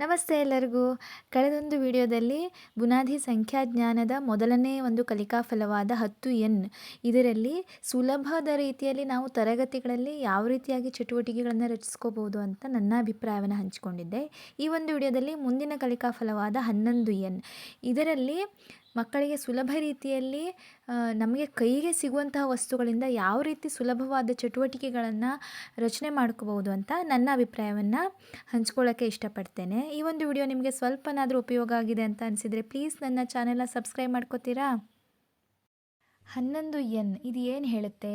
ನಮಸ್ತೆ ಎಲ್ಲರಿಗೂ. ಕಳೆದೊಂದು ವಿಡಿಯೋದಲ್ಲಿ ಬುನಾದಿ ಸಂಖ್ಯಾಜ್ಞಾನದ ಮೊದಲನೇ ಒಂದು ಕಲಿಕಾ ಫಲವಾದ ಹತ್ತು ಎನ್. ಇದರಲ್ಲಿ ಸುಲಭದ ರೀತಿಯಲ್ಲಿ ನಾವು ತರಗತಿಗಳಲ್ಲಿ ಯಾವ ರೀತಿಯಾಗಿ ಚಟುವಟಿಕೆಗಳನ್ನು ರಚಿಸ್ಕೋಬೋದು ಅಂತ ನನ್ನ ಅಭಿಪ್ರಾಯವನ್ನು ಹಂಚಿಕೊಂಡಿದ್ದೆ. ಈ ಒಂದು ವಿಡಿಯೋದಲ್ಲಿ ಮುಂದಿನ ಕಲಿಕಾ ಫಲವಾದ ಹನ್ನೊಂದು ಎನ್. ಇದರಲ್ಲಿ ಮಕ್ಕಳಿಗೆ ಸುಲಭ ರೀತಿಯಲ್ಲಿ ನಮಗೆ ಕೈಗೆ ಸಿಗುವಂತಹ ವಸ್ತುಗಳಿಂದ ಯಾವ ರೀತಿ ಸುಲಭವಾದ ಚಟುವಟಿಕೆಗಳನ್ನು ರಚನೆ ಮಾಡ್ಕೋಬಹುದು ಅಂತ ನನ್ನ ಅಭಿಪ್ರಾಯವನ್ನು ಹಂಚ್ಕೊಳ್ಳೋಕ್ಕೆ ಇಷ್ಟಪಡ್ತೇನೆ. ಈ ಒಂದು ವಿಡಿಯೋ ನಿಮಗೆ ಸ್ವಲ್ಪನಾದರೂ ಉಪಯೋಗ ಆಗಿದೆ ಅಂತ ಅನಿಸಿದರೆ ಪ್ಲೀಸ್ ನನ್ನ ಚಾನೆಲ್ನ ಸಬ್ಸ್ಕ್ರೈಬ್ ಮಾಡ್ಕೋತೀರಾ? ಹನ್ನೊಂದು ಎನ್ ಇದು ಏನು ಹೇಳುತ್ತೆ?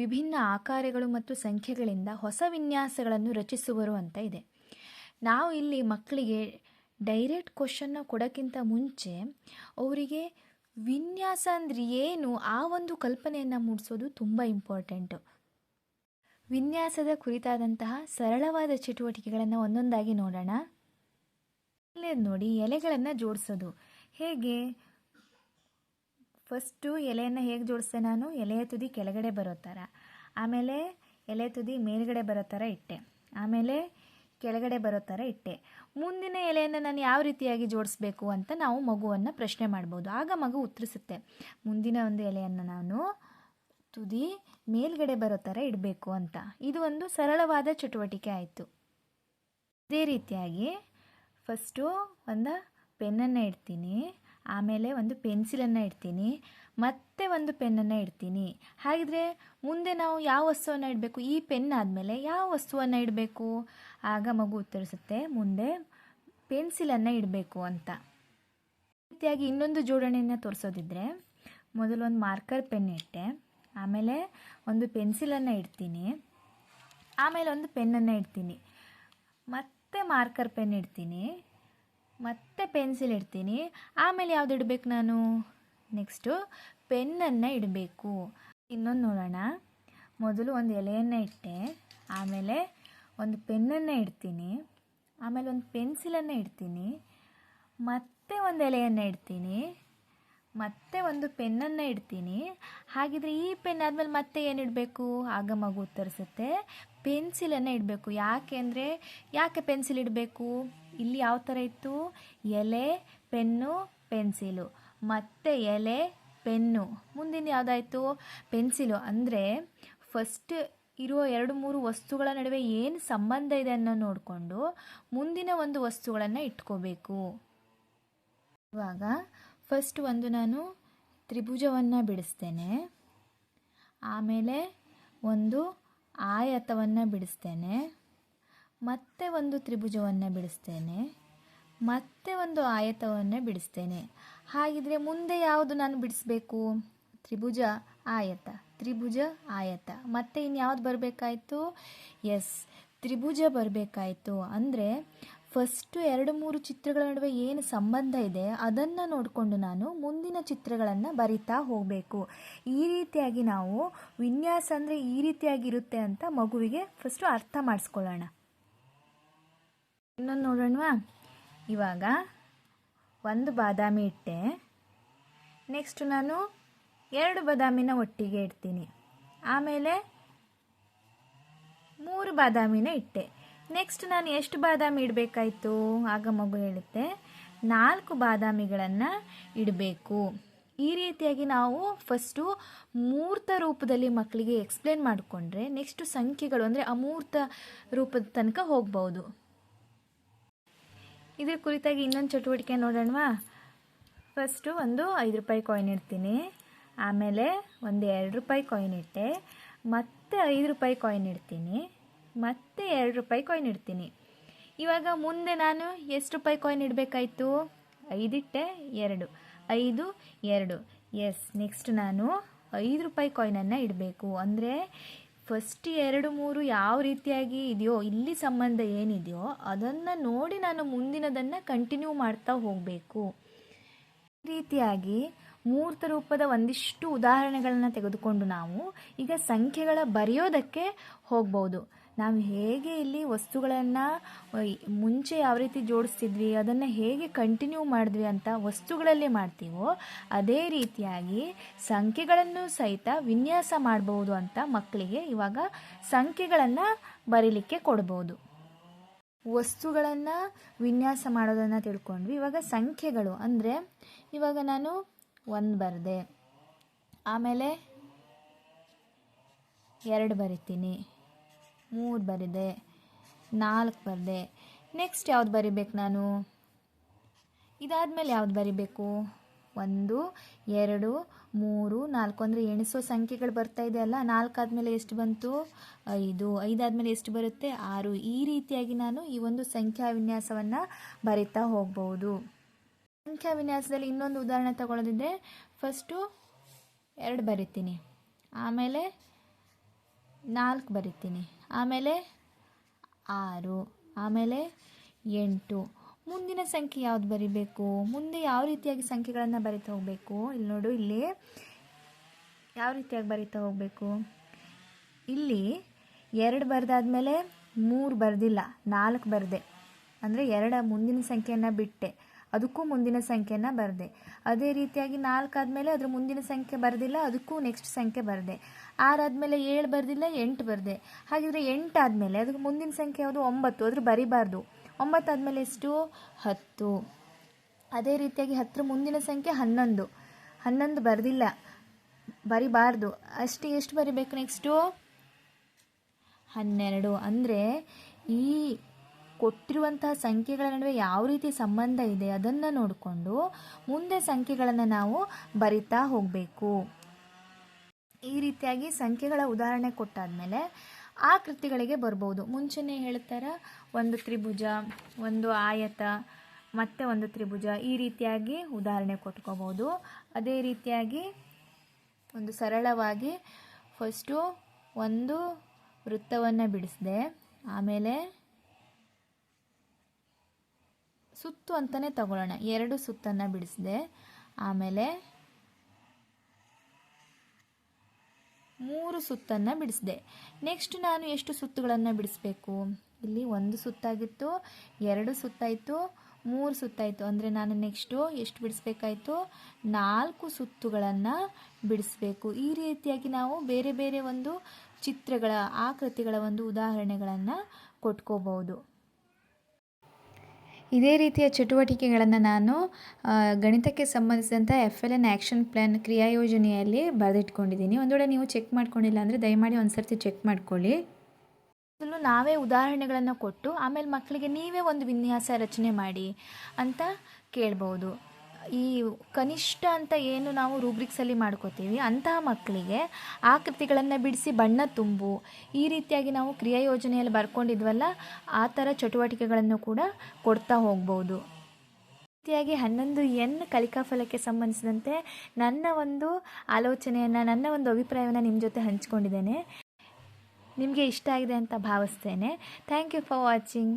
ವಿಭಿನ್ನ ಆಕಾರಗಳು ಮತ್ತು ಸಂಖ್ಯೆಗಳಿಂದ ಹೊಸ ವಿನ್ಯಾಸಗಳನ್ನು ರಚಿಸುವರು ಅಂತ ಇದೆ. ನಾವು ಇಲ್ಲಿ ಮಕ್ಕಳಿಗೆ ಡೈರೆಕ್ಟ್ ಕ್ವಶನ್ನ ಕೊಡೋಕ್ಕಿಂತ ಮುಂಚೆ ಅವರಿಗೆ ವಿನ್ಯಾಸ ಅಂದರೆ ಏನು ಆ ಒಂದು ಕಲ್ಪನೆಯನ್ನು ಮೂಡಿಸೋದು ತುಂಬ ಇಂಪಾರ್ಟೆಂಟು. ವಿನ್ಯಾಸದ ಕುರಿತಾದಂತಹ ಸರಳವಾದ ಚಟುವಟಿಕೆಗಳನ್ನು ಒಂದೊಂದಾಗಿ ನೋಡೋಣ. ನೋಡಿ, ಎಲೆಗಳನ್ನು ಜೋಡಿಸೋದು. ಹೇಗೆ? ಫಸ್ಟು ಎಲೆಯನ್ನು ಹೇಗೆ ಜೋಡಿಸ್ದೆ ನಾನು? ಎಲೆಯ ತುದಿ ಕೆಳಗಡೆ ಬರೋ ಥರ. ಆಮೇಲೆ ಎಲೆ ತುದಿ ಮೇಲ್ಗಡೆ ಬರೋ ಥರ ಇಟ್ಟೆ. ಆಮೇಲೆ ಕೆಳಗಡೆ ಬರೋ ಥರ ಇಟ್ಟೆ. ಮುಂದಿನ ಎಲೆಯನ್ನು ನಾನು ಯಾವ ರೀತಿಯಾಗಿ ಜೋಡಿಸ್ಬೇಕು ಅಂತ ನಾವು ಮಗುವನ್ನು ಪ್ರಶ್ನೆ ಮಾಡ್ಬೋದು. ಆಗ ಮಗು ಉತ್ತರಿಸುತ್ತೆ. ಮುಂದಿನ ಒಂದು ಎಲೆಯನ್ನು ನಾನು ತುದಿ ಮೇಲ್ಗಡೆ ಬರೋ ಥರ ಇಡಬೇಕು ಅಂತ. ಇದು ಒಂದು ಸರಳವಾದ ಚಟುವಟಿಕೆ ಆಯಿತು. ಅದೇ ರೀತಿಯಾಗಿ ಫಸ್ಟು ಒಂದು ಪೆನ್ನನ್ನು ಇಡ್ತೀನಿ. ಆಮೇಲೆ ಒಂದು ಪೆನ್ಸಿಲನ್ನು ಇಡ್ತೀನಿ, ಮತ್ತೆ ಒಂದು ಪೆನ್ನನ್ನು ಇಡ್ತೀನಿ. ಹಾಗಿದ್ರೆ ಮುಂದೆ ನಾವು ಯಾವ ವಸ್ತುವನ್ನು ಇಡಬೇಕು? ಈ ಪೆನ್ ಆದಮೇಲೆ ಯಾವ ವಸ್ತುವನ್ನು ಇಡಬೇಕು? ಆಗ ಮಗು ಉತ್ತರಿಸುತ್ತೆ, ಮುಂದೆ ಪೆನ್ಸಿಲನ್ನು ಇಡಬೇಕು ಅಂತ. ರೀತಿಯಾಗಿ ಇನ್ನೊಂದು ಜೋಡಣೆಯನ್ನು ತೋರಿಸೋದಿದ್ರೆ ಮೊದಲು ಒಂದು ಮಾರ್ಕರ್ ಪೆನ್ ಇಟ್ಟೆ, ಆಮೇಲೆ ಒಂದು ಪೆನ್ಸಿಲನ್ನು ಇಡ್ತೀನಿ, ಆಮೇಲೆ ಒಂದು ಪೆನ್ನನ್ನು ಇಡ್ತೀನಿ. ಮತ್ತೆ ಮಾರ್ಕರ್ ಪೆನ್ ಇಡ್ತೀನಿ. ಮತ್ತೆ ಪೆನ್ಸಿಲ್ ಇಡ್ತೀನಿ. ಆಮೇಲೆ ಯಾವ್ದು ಇಡಬೇಕು ನಾನು? ನೆಕ್ಸ್ಟು ಪೆನ್ನನ್ನು ಇಡಬೇಕು. ಇನ್ನೊಂದು ನೋಡೋಣ. ಮೊದಲು ಒಂದು ಎಲೆಯನ್ನು ಇಟ್ಟೆ. ಆಮೇಲೆ ಒಂದು ಪೆನ್ನನ್ನು ಇಡ್ತೀನಿ. ಆಮೇಲೆ ಒಂದು ಪೆನ್ಸಿಲನ್ನು ಇಡ್ತೀನಿ. ಮತ್ತೆ ಒಂದು ಎಲೆಯನ್ನು ಇಡ್ತೀನಿ. ಮತ್ತೆ ಒಂದು ಪೆನ್ನನ್ನು ಇಡ್ತೀನಿ. ಹಾಗಿದ್ರೆ ಈ ಪೆನ್ ಆದಮೇಲೆ ಮತ್ತೆ ಏನು ಇಡಬೇಕು? ಆಗ ಮಗು ಉತ್ತರಿಸುತ್ತೆ. ಪೆನ್ಸಿಲನ್ನು ಇಡಬೇಕು. ಯಾಕೆ ಅಂದರೆ ಯಾಕೆ ಪೆನ್ಸಿಲ್ ಇಡಬೇಕು? ಇಲ್ಲಿ ಯಾವ ಥರ ಇತ್ತು? ಎಲೆ, ಪೆನ್ನು, ಪೆನ್ಸಿಲು. ಮತ್ತೆ ಎಲೆ, ಪೆನ್ನು. ಮುಂದಿನ ಯಾವುದಾಯಿತು? ಪೆನ್ಸಿಲು. ಅಂದರೆ ಫಸ್ಟ್ ಇರುವ ಎರಡು ಮೂರು ವಸ್ತುಗಳ ನಡುವೆ ಏನು ಸಂಬಂಧ ಇದೆ ಅನ್ನೋ ನೋಡಿಕೊಂಡು ಮುಂದಿನ ಒಂದು ವಸ್ತುಗಳನ್ನು ಇಟ್ಕೋಬೇಕು. ಇವಾಗ ಫಸ್ಟ್ ಒಂದು ನಾನು ತ್ರಿಭುಜವನ್ನು ಬಿಡಿಸ್ತೇನೆ. ಆಮೇಲೆ ಒಂದು ಆಯತವನ್ನು ಬಿಡಿಸ್ತೇನೆ, ಮತ್ತೆ ಒಂದು ತ್ರಿಭುಜವನ್ನು ಬಿಡಿಸ್ತೇನೆ, ಮತ್ತೆ ಒಂದು ಆಯತವನ್ನು ಬಿಡಿಸ್ತೇನೆ. ಹಾಗಿದ್ರೆ ಮುಂದೆ ಯಾವುದು ನಾನು ಬಿಡಿಸ್ಬೇಕು? ತ್ರಿಭುಜ ಆಯತ ತ್ರಿಭುಜ ಆಯತ. ಮತ್ತೆ ಇನ್ಯಾವುದು ಬರಬೇಕಾಯಿತು? ಎಸ್, ತ್ರಿಭುಜ ಬರಬೇಕಾಯಿತು. ಅಂದರೆ ಫಸ್ಟು ಎರಡು ಮೂರು ಚಿತ್ರಗಳ ನಡುವೆ ಏನು ಸಂಬಂಧ ಇದೆ ಅದನ್ನು ನೋಡಿಕೊಂಡು ನಾನು ಮುಂದಿನ ಚಿತ್ರಗಳನ್ನು ಬರಿತಾ ಹೋಗಬೇಕು. ಈ ರೀತಿಯಾಗಿ ನಾವು ವಿನ್ಯಾಸ ಅಂದರೆ ಈ ರೀತಿಯಾಗಿರುತ್ತೆ ಅಂತ ಮಗುವಿಗೆ ಫಸ್ಟು ಅರ್ಥ ಮಾಡಿಸ್ಕೊಳ್ಳೋಣ. ಇನ್ನೊಂದು ನೋಡೋಣವಾ? ಇವಾಗ ಒಂದು ಬಾದಾಮಿ ಇಟ್ಟೆ. ನೆಕ್ಸ್ಟ್ ನಾನು ಎರಡು ಬಾದಾಮಿನ ಒಟ್ಟಿಗೆ ಇಡ್ತೀನಿ. ಆಮೇಲೆ ಮೂರು ಬಾದಾಮಿನ ಇಟ್ಟೆ. ನೆಕ್ಸ್ಟ್ ನಾನು ಎಷ್ಟು ಬಾದಾಮಿ ಇಡಬೇಕಾಯ್ತು? ಆಗ ಮಗು ಹೇಳುತ್ತೆ, ನಾಲ್ಕು ಬಾದಾಮಿಗಳನ್ನು ಇಡಬೇಕು. ಈ ರೀತಿಯಾಗಿ ನಾವು ಫಸ್ಟು ಮೂರ್ತ ರೂಪದಲ್ಲಿ ಮಕ್ಕಳಿಗೆ ಎಕ್ಸ್ಪ್ಲೇನ್ ಮಾಡಿಕೊಂಡ್ರೆ ನೆಕ್ಸ್ಟು ಸಂಖ್ಯೆಗಳು ಅಂದರೆ ಅಮೂರ್ತ ರೂಪದ ತನಕ ಹೋಗ್ಬೋದು ಇದ್ರ ಕುರಿತಾಗಿ ಇನ್ನೊಂದು ಚಟುವಟಿಕೆ ನೋಡೋಣವಾ? ಫಸ್ಟು ಒಂದು ಐದು ರೂಪಾಯಿ ಕಾಯಿನ್ ಇಡ್ತೀನಿ. ಆಮೇಲೆ ಒಂದು ಎರಡು ರೂಪಾಯಿ ಕಾಯಿನ್ ಇಟ್ಟೆ. ಮತ್ತೆ ಐದು ರೂಪಾಯಿ ಕಾಯಿನ್ ಇಡ್ತೀನಿ. ಮತ್ತೆ ಎರಡು ರೂಪಾಯಿ ಕಾಯಿನ್ ಇಡ್ತೀನಿ. ಇವಾಗ ಮುಂದೆ ನಾನು ಎಷ್ಟು ರೂಪಾಯಿ ಕಾಯಿನ್ ಇಡಬೇಕಾಯ್ತು? ಐದಿಟ್ಟೆ ಎರಡು. ಐದು, ಎರಡು. ಎಸ್ ನೆಕ್ಸ್ಟ್ ನಾನು ಐದು ರೂಪಾಯಿ ಕಾಯಿನನ್ನು ಇಡಬೇಕು. ಅಂದರೆ ಫಸ್ಟ್ ಎರಡು, ಮೂರು ಯಾವ ರೀತಿಯಾಗಿ ಇದೆಯೋ, ಇಲ್ಲಿ ಸಂಬಂಧ ಏನಿದೆಯೋ, ಅದನ್ನು ನೋಡಿ ನಾನು ಮುಂದಿನದನ್ನು ಕಂಟಿನ್ಯೂ ಮಾಡ್ತಾ ಹೋಗಬೇಕು. ಈ ರೀತಿಯಾಗಿ ಮೂರ್ತ ರೂಪದ ಒಂದಿಷ್ಟು ಉದಾಹರಣೆಗಳನ್ನು ತೆಗೆದುಕೊಂಡು ನಾವು ಈಗ ಸಂಖ್ಯೆಗಳ ಬರೆಯೋದಕ್ಕೆ ಹೋಗ್ಬೋದು. ನಾವು ಹೇಗೆ ಇಲ್ಲಿ ವಸ್ತುಗಳನ್ನು ಮುಂಚೆ ಯಾವ ರೀತಿ ಜೋಡಿಸ್ತಿದ್ವಿ, ಅದನ್ನು ಹೇಗೆ ಕಂಟಿನ್ಯೂ ಮಾಡಿದ್ವಿ ಅಂತ ವಸ್ತುಗಳಲ್ಲೇ ಮಾಡ್ತೀವೋ, ಅದೇ ರೀತಿಯಾಗಿ ಸಂಖ್ಯೆಗಳನ್ನು ಸಹಿತ ವಿನ್ಯಾಸ ಮಾಡಬಹುದು ಅಂತ ಮಕ್ಕಳಿಗೆ ಇವಾಗ ಸಂಖ್ಯೆಗಳನ್ನು ಬರೀಲಿಕ್ಕೆ ಕೊಡ್ಬೋದು. ವಸ್ತುಗಳನ್ನು ವಿನ್ಯಾಸ ಮಾಡೋದನ್ನು ತಿಳ್ಕೊಂಡ್ವಿ. ಇವಾಗ ಸಂಖ್ಯೆಗಳು ಅಂದರೆ, ಇವಾಗ ನಾನು ಒಂದು ಬರೆದೆ. ಆಮೇಲೆ ಎರಡು ಬರಿತೀನಿ. ಮೂರು ಬರೆದೆ, ನಾಲ್ಕು ಬರೆದೆ. ನೆಕ್ಸ್ಟ್ ಯಾವ್ದು ಬರಿಬೇಕು ನಾನು? ಇದಾದಮೇಲೆ ಯಾವ್ದು ಬರಿಬೇಕು? ಒಂದು, ಎರಡು, ಮೂರು, ನಾಲ್ಕು. ಅಂದರೆ ಎಣಿಸೋ ಸಂಖ್ಯೆಗಳು ಬರ್ತಾ ಇದೆ ಅಲ್ಲ? ನಾಲ್ಕು ಆದಮೇಲೆ ಎಷ್ಟು ಬಂತು? ಐದು. ಐದಾದಮೇಲೆ ಎಷ್ಟು ಬರುತ್ತೆ? ಆರು. ಈ ರೀತಿಯಾಗಿ ನಾನು ಈ ಒಂದು ಸಂಖ್ಯಾ ವಿನ್ಯಾಸವನ್ನು ಬರಿತಾ ಹೋಗ್ಬೋದು. ಸಂಖ್ಯಾ ವಿನ್ಯಾಸದಲ್ಲಿ ಇನ್ನೊಂದು ಉದಾಹರಣೆ ತಗೊಳ್ಳೋದಿದ್ರೆ ಫಸ್ಟು ಎರಡು ಬರಿತೀನಿ. ಆಮೇಲೆ ನಾಲ್ಕು ಬರಿತೀನಿ. ಆಮೇಲೆ ಆರು, ಆಮೇಲೆ ಎಂಟು. ಮುಂದಿನ ಸಂಖ್ಯೆ ಯಾವ್ದು ಬರಿಬೇಕು? ಮುಂದೆ ಯಾವ ರೀತಿಯಾಗಿ ಸಂಖ್ಯೆಗಳನ್ನು ಬರಿತಾ ಹೋಗಬೇಕು? ಇಲ್ಲಿ ನೋಡು, ಇಲ್ಲಿ ಯಾವ ರೀತಿಯಾಗಿ ಬರಿತಾ ಹೋಗಬೇಕು? ಇಲ್ಲಿ ಎರಡು ಬರೆದಾದ್ಮೇಲೆ ಮೂರು ಬರೆದಿಲ್ಲ, ನಾಲ್ಕು ಬರೆದೆ. ಅಂದರೆ ಎರಡ ಮುಂದಿನ ಸಂಖ್ಯೆಯನ್ನು ಬಿಟ್ಟೆ. ಅದಕ್ಕೂ ಮುಂದಿನ ಸಂಖ್ಯೆನ ಬರೆದೆ. ಅದೇ ರೀತಿಯಾಗಿ ನಾಲ್ಕು ಆದಮೇಲೆ ಅದ್ರ ಮುಂದಿನ ಸಂಖ್ಯೆ ಬರೆದಿಲ್ಲ, ಅದಕ್ಕೂ ನೆಕ್ಸ್ಟ್ ಸಂಖ್ಯೆ ಬರೆದೆ. ಆರಾದಮೇಲೆ ಏಳು ಬರೆದಿಲ್ಲ, ಎಂಟು ಬರೆದೆ. ಹಾಗಿದ್ರೆ ಎಂಟು ಆದಮೇಲೆ ಅದಕ್ಕೆ ಮುಂದಿನ ಸಂಖ್ಯೆ ಯಾವುದು? ಒಂಬತ್ತು. ಅದ್ರ ಬರಿಬಾರ್ದು. ಒಂಬತ್ತು ಆದಮೇಲೆ ಎಷ್ಟು? ಹತ್ತು. ಅದೇ ರೀತಿಯಾಗಿ ಹತ್ತಿರ ಮುಂದಿನ ಸಂಖ್ಯೆ ಹನ್ನೊಂದು. ಹನ್ನೊಂದು ಬರೆದಿಲ್ಲ. ಬರಿಬಾರ್ದು. ಅಷ್ಟು, ಎಷ್ಟು ಬರಿಬೇಕು ನೆಕ್ಸ್ಟು ಹನ್ನೆರಡು. ಅಂದರೆ ಈ ಕೊಟ್ಟಿರುವಂತಹ ಸಂಖ್ಯೆಗಳ ನಡುವೆ ಯಾವ ರೀತಿ ಸಂಬಂಧ ಇದೆ ಅದನ್ನು ನೋಡಿಕೊಂಡು ಮುಂದೆ ಸಂಖ್ಯೆಗಳನ್ನು ನಾವು ಬರಿತಾ ಹೋಗಬೇಕು. ಈ ರೀತಿಯಾಗಿ ಸಂಖ್ಯೆಗಳ ಉದಾಹರಣೆ ಕೊಟ್ಟಾದಮೇಲೆ ಕೃತಿಗಳಿಗೆ ಬರ್ಬೋದು. ಮುಂಚೆನೇ ಹೇಳ್ತಾರೆ, ಒಂದು ತ್ರಿಭುಜ, ಒಂದು ಆಯತ, ಮತ್ತೆ ಒಂದು ತ್ರಿಭುಜ ಈ ರೀತಿಯಾಗಿ ಉದಾಹರಣೆ ಕೊಟ್ಕೋಬೋದು. ಅದೇ ರೀತಿಯಾಗಿ ಒಂದು ಸರಳವಾಗಿ ಫಸ್ಟು ಒಂದು ವೃತ್ತವನ್ನು ಬಿಡಿಸಿದೆ, ಆಮೇಲೆ ಸುತ್ತು ಅಂತಲೇ ತಗೊಳ್ಳೋಣ. ಎರಡು ಸುತ್ತನ್ನು ಬಿಡಿಸಿದೆ. ಆಮೇಲೆ ಮೂರು ಸುತ್ತನ್ನು ಬಿಡಿಸಿದೆ. ನೆಕ್ಸ್ಟ್ ನಾನು ಎಷ್ಟು ಸುತ್ತುಗಳನ್ನು ಬಿಡಿಸ್ಬೇಕು? ಇಲ್ಲಿ ಒಂದು ಸುತ್ತಾಗಿತ್ತು, ಎರಡು ಸುತ್ತಾಯಿತು, ಮೂರು ಸುತ್ತಾಯಿತು. ಅಂದರೆ ನಾನು ನೆಕ್ಸ್ಟು ಎಷ್ಟು ಬಿಡಿಸ್ಬೇಕಾಯಿತು? ನಾಲ್ಕು ಸುತ್ತುಗಳನ್ನು ಬಿಡಿಸ್ಬೇಕು. ಈ ರೀತಿಯಾಗಿ ನಾವು ಬೇರೆ ಬೇರೆ ಒಂದು ಚಿತ್ರಗಳ, ಆಕೃತಿಗಳ ಒಂದು ಉದಾಹರಣೆಗಳನ್ನು ಕೊಟ್ಕೋಬಹುದು. ಇದೇ ರೀತಿಯ ಚಟುವಟಿಕೆಗಳನ್ನು ನಾನು ಗಣಿತಕ್ಕೆ ಸಂಬಂಧಿಸಿದಂಥ F L N action plan ಕ್ರಿಯಾಯೋಜನೆಯಲ್ಲಿ ಬರೆದಿಟ್ಕೊಂಡಿದ್ದೀನಿ. ಒಂದು ವೇಳೆ ನೀವು ಚೆಕ್ ಮಾಡ್ಕೊಂಡಿಲ್ಲ ಅಂದರೆ ದಯಮಾಡಿ ಒಂದು ಸರ್ತಿ ಚೆಕ್ ಮಾಡ್ಕೊಳ್ಳಿ. ಅದನ್ನು ನಾವೇ ಉದಾಹರಣೆಗಳನ್ನು ಕೊಟ್ಟು, ಆಮೇಲೆ ಮಕ್ಕಳಿಗೆ ನೀವೇ ಒಂದು ವಿನ್ಯಾಸ ರಚನೆ ಮಾಡಿ ಅಂತ ಕೇಳ್ಬೋದು. ಈ ಕನಿಷ್ಠ ಅಂತ ಏನು ನಾವು ರೂಬ್ರಿಕ್ಸಲ್ಲಿ ಮಾಡ್ಕೋತೀವಿ, ಅಂತಹ ಮಕ್ಕಳಿಗೆ ಆಕೃತಿಗಳನ್ನು ಬಿಡಿಸಿ ಬಣ್ಣ ತುಂಬು, ಈ ರೀತಿಯಾಗಿ ನಾವು ಕ್ರಿಯಾ ಯೋಜನೆಯಲ್ಲಿ ಬರ್ಕೊಂಡಿದ್ವಲ್ಲ, ಆ ಥರ ಚಟುವಟಿಕೆಗಳನ್ನು ಕೂಡ ಕೊಡ್ತಾ ಹೋಗ್ಬೋದು. ರೀತಿಯಾಗಿ ಹನ್ನೊಂದು ಎನ್ ಕಲಿಕಾ ಫಲಕ್ಕೆ ಸಂಬಂಧಿಸಿದಂತೆ ನನ್ನ ಒಂದು ಆಲೋಚನೆಯನ್ನು, ನನ್ನ ಒಂದು ಅಭಿಪ್ರಾಯವನ್ನು ನಿಮ್ಮ ಜೊತೆ ಹಂಚ್ಕೊಂಡಿದ್ದೇನೆ. ನಿಮಗೆ ಇಷ್ಟ ಆಗಿದೆ ಅಂತ ಭಾವಿಸ್ತೇನೆ. Thank you for watching